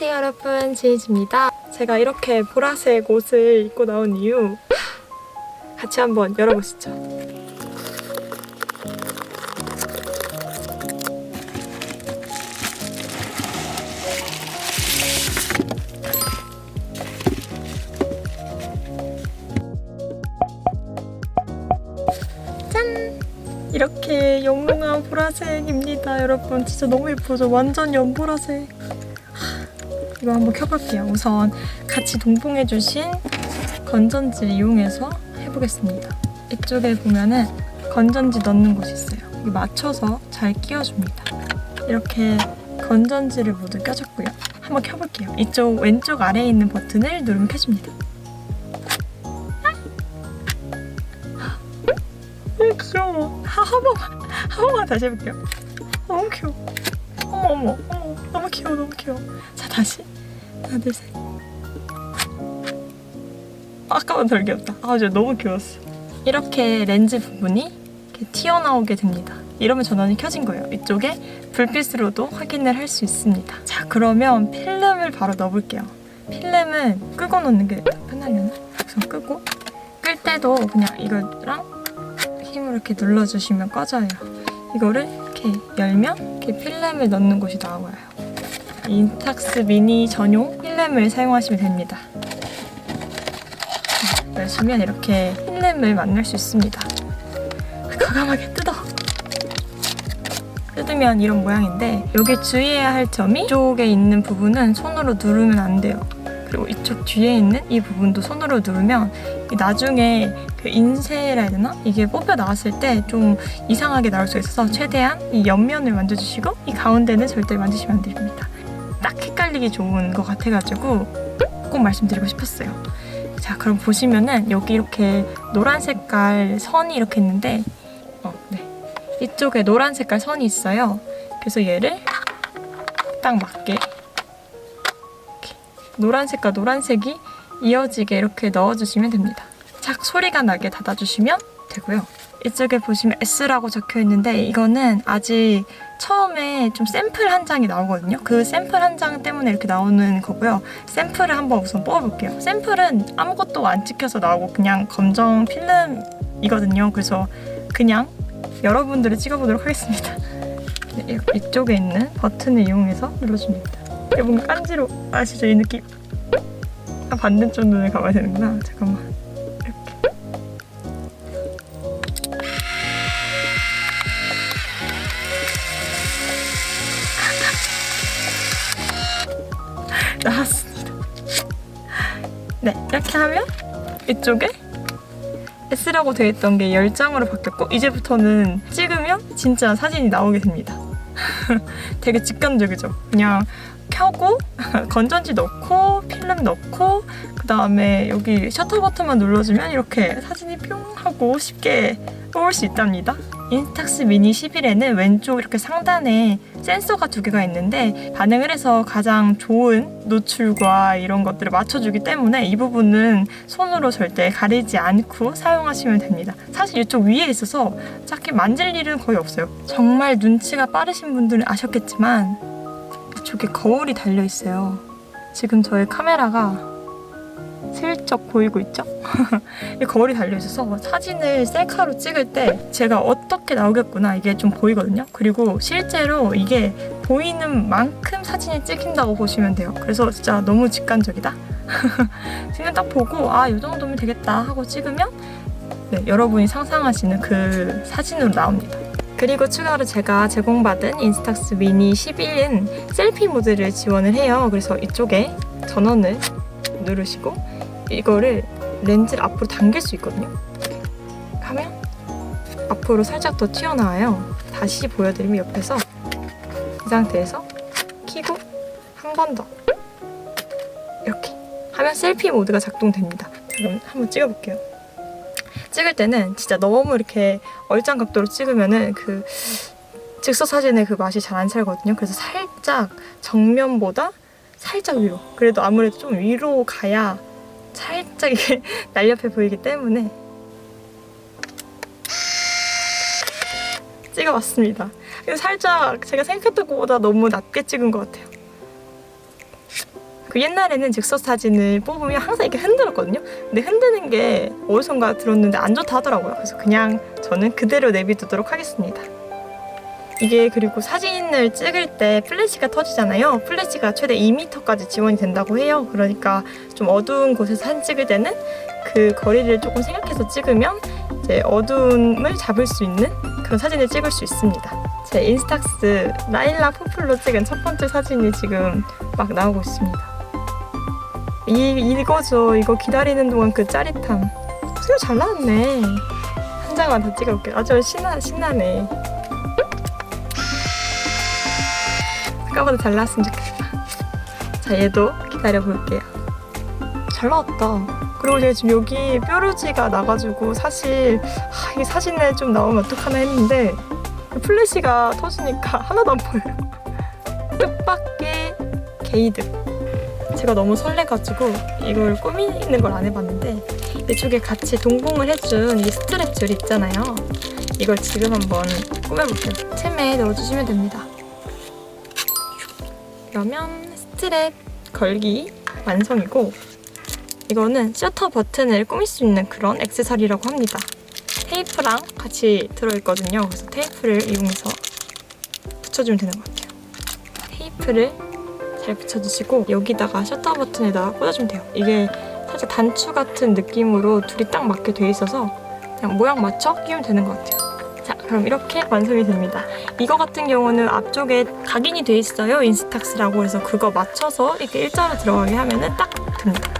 안녕하세요 여러분. 지혜지입니다. 제가 이렇게 보라색 옷을 입고 나온 이유 같이 한번 열어보시죠. 짠! 이렇게 영롱한 보라색입니다 여러분. 진짜 너무 예쁘죠? 완전 연보라색 이거 한번 켜볼게요. 우선 같이 동봉해주신 건전지를 이용해서 해보겠습니다. 이쪽에 보면은 건전지 넣는 곳이 있어요. 여기 맞춰서 잘 끼워줍니다. 이렇게 건전지를 모두 껴줬고요. 한번 켜볼게요. 이쪽 왼쪽 아래에 있는 버튼을 누르면 켜집니다. 어, 귀여워. 한, 한 번만, 한 번만 다시 해볼게요. 너무 귀여워. 어머, 어머, 어머. 너무 귀여워, 너무 귀여워. 자, 다시. 하나, 둘, 셋. 아까보다 덜 귀엽다. 아, 저 너무 귀여웠어. 이렇게 렌즈 부분이 이렇게 튀어나오게 됩니다. 이러면 전원이 켜진 거예요. 이쪽에 불빛으로도 확인을 할 수 있습니다. 자, 그러면 필름을 바로 넣어볼게요. 필름은 끄고 놓는 게 편하려나? 우선 끄고 끌 때도 그냥 이거랑 힘을 이렇게 눌러주시면 꺼져요. 이거를 이렇게 열면 이렇게 필름을 넣는 곳이 나와요. 인탁스 미니 전용 필름을 사용하시면 됩니다. 자, 열시면 이렇게 필름을 만날 수 있습니다. 과감하게 뜯어. 뜯으면 이런 모양인데 여기 주의해야 할 점이 이쪽에 있는 부분은 손으로 누르면 안 돼요. 그리고 이쪽 뒤에 있는 이 부분도 손으로 누르면 나중에 그 인쇄라 해야 되나? 이게 뽑혀 나왔을 때 좀 이상하게 나올 수 있어서 최대한 이 옆면을 만져주시고 이 가운데는 절대 만지시면 안 됩니다. 딱 헷갈리기 좋은 것 같아가지고 꼭 말씀드리고 싶었어요. 자, 그럼 보시면은 여기 이렇게 노란 색깔 선이 이렇게 있는데, 어, 네. 이쪽에 노란 색깔 선이 있어요. 그래서 얘를 딱 맞게 이렇게 노란색과 노란색이 이어지게 이렇게 넣어주시면 됩니다. 착 소리가 나게 닫아주시면 되고요. 이쪽에 보시면 S라고 적혀 있는데 이거는 아직 처음에 좀 샘플 한 장이 나오거든요. 그 샘플 한 장 때문에 이렇게 나오는 거고요. 샘플을 한번 우선 뽑아볼게요. 샘플은 아무것도 안 찍혀서 나오고 그냥 검정 필름이거든요. 그래서 그냥 여러분들을 찍어보도록 하겠습니다. 네, 이- 이쪽에 있는 버튼을 이용해서 눌러줍니다. 이게 뭔가 깐지로 아시죠? 이 느낌? 아, 반대쪽 눈을 감아야 되는구나. 잠깐만. 나왔습니다. 네, 이렇게 하면 이쪽에 S라고 되어 있던 게 10장으로 바뀌었고 이제부터는 찍으면 진짜 사진이 나오게 됩니다. 되게 직관적이죠. 그냥 켜고 건전지 넣고 필름 넣고 그 다음에 여기 셔터 버튼만 눌러주면 이렇게 사진이 뿅 하고 쉽게 뽑을 수 있답니다. 인스탁스 미니 11에는 왼쪽 이렇게 상단에 센서가 두 개가 있는데 반응을 해서 가장 좋은 노출과 이런 것들을 맞춰주기 때문에 이 부분은 손으로 절대 가리지 않고 사용하시면 됩니다. 사실 이쪽 위에 있어서 딱히 만질 일은 거의 없어요. 정말 눈치가 빠르신 분들은 아셨겠지만 이쪽에 거울이 달려 있어요. 지금 저의 카메라가 슬쩍 보이고 있죠? 이 거울이 달려 있어서 사진을 셀카로 찍을 때 제가 어떻게 나오겠구나 이게 좀 보이거든요. 그리고 실제로 이게 보이는 만큼 사진이 찍힌다고 보시면 돼요. 그래서 진짜 너무 직관적이다. 그냥 딱 보고 아 이 정도면 되겠다 하고 찍으면 네, 여러분이 상상하시는 그 사진으로 나옵니다. 그리고 추가로 제가 제공받은 인스탁스 미니 11은 셀피 모드를 지원을 해요. 그래서 이쪽에 전원을 누르시고 이거를 렌즈를 앞으로 당길 수 있거든요. 하면 앞으로 살짝 더 튀어나와요. 다시 보여드리면 옆에서 이 상태에서 키고 한 번 더 이렇게 하면 셀피 모드가 작동됩니다. 자, 그럼 한번 찍어볼게요. 찍을 때는 진짜 너무 이렇게 얼짱 각도로 찍으면은 그 즉석 사진의 그 맛이 잘 안 살거든요. 그래서 살짝 정면보다 살짝 위로. 그래도 아무래도 좀 위로 가야 살짝 날렵해 보이기 때문에 찍어봤습니다. 살짝 제가 생각했던 것보다 너무 낮게 찍은 것 같아요. 그 옛날에는 즉석 사진을 뽑으면 항상 이렇게 흔들었거든요. 근데 흔드는 게 어디선가 들었는데 안 좋다 하더라고요. 그래서 그냥 저는 그대로 내비두도록 하겠습니다. 이게 그리고 사진을 찍을 때 플래시가 터지잖아요. 플래시가 최대 2m까지 지원이 된다고 해요. 그러니까 좀 어두운 곳에서 사진 찍을 때는 그 거리를 조금 생각해서 찍으면 이제 어두움을 잡을 수 있는 그런 사진을 찍을 수 있습니다. 제 인스탁스 라일락 포플로 찍은 첫 번째 사진이 지금 막 나오고 있습니다. 이 이거죠. 이거 기다리는 동안 그 짜릿함. 소리 잘 나왔네. 한 장만 더 찍어볼게요. 아주 신나 신나네. 아까보다 잘 나왔으면 좋겠다. 자 얘도 기다려 볼게요. 잘 나왔다. 그리고 제가 지금 여기 뾰루지가 나가지고 사실 아, 이 사진에 좀 나오면 어떡하나 했는데 플래시가 터지니까 하나도 안 보여요. 뜻밖의 게이드. 제가 너무 설레가지고 이걸 꾸미는 걸 안 해봤는데 이쪽에 같이 동봉을 해준 이 스트랩 줄 있잖아요. 이걸 지금 한번 꾸며볼게요. 템에 넣어주시면 됩니다. 그러면 스트랩 걸기 완성이고 이거는 셔터 버튼을 꾸밀 수 있는 그런 액세서리라고 합니다. 테이프랑 같이 들어있거든요. 그래서 테이프를 이용해서 붙여주면 되는 것 같아요. 테이프를 잘 붙여주시고 여기다가 셔터 버튼에다가 꽂아주면 돼요. 이게 살짝 단추 같은 느낌으로 둘이 딱 맞게 돼 있어서 그냥 모양 맞춰 끼우면 되는 것 같아요. 자, 그럼 이렇게 완성이 됩니다. 이거 같은 경우는 앞쪽에 각인이 돼 있어요. 인스탁스라고 해서 그거 맞춰서 이렇게 일자로 들어가게 하면은 딱 됩니다.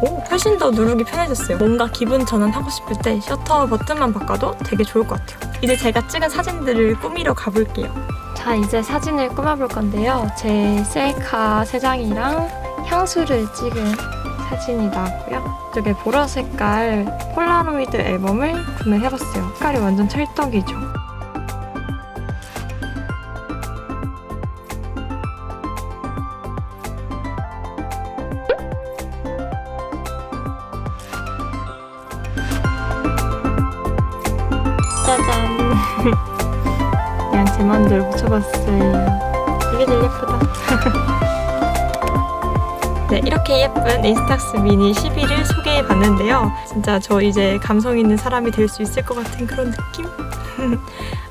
오, 훨씬 더 누르기 편해졌어요. 뭔가 기분 전환하고 싶을 때 셔터 버튼만 바꿔도 되게 좋을 것 같아요. 이제 제가 찍은 사진들을 꾸미러 가볼게요. 자, 이제 사진을 꾸며볼 건데요. 제 셀카 세 장이랑 향수를 찍은 사진이 나왔고요. 이쪽에 보라 색깔 폴라로이드 앨범을 구매해봤어요. 색깔이 완전 찰떡이죠. 짜잔. 그냥 제 마음대로 붙여봤어요. 되게 제일 예쁘다. 네, 이렇게 예쁜 인스탁스 미니 11을 소개해봤는데요. 진짜 저 이제 감성 있는 사람이 될 수 있을 것 같은 그런 느낌?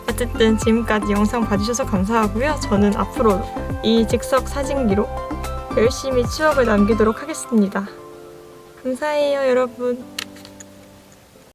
어쨌든 지금까지 영상 봐주셔서 감사하고요. 저는 앞으로 이 즉석 사진기로 열심히 추억을 남기도록 하겠습니다. 감사해요, 여러분.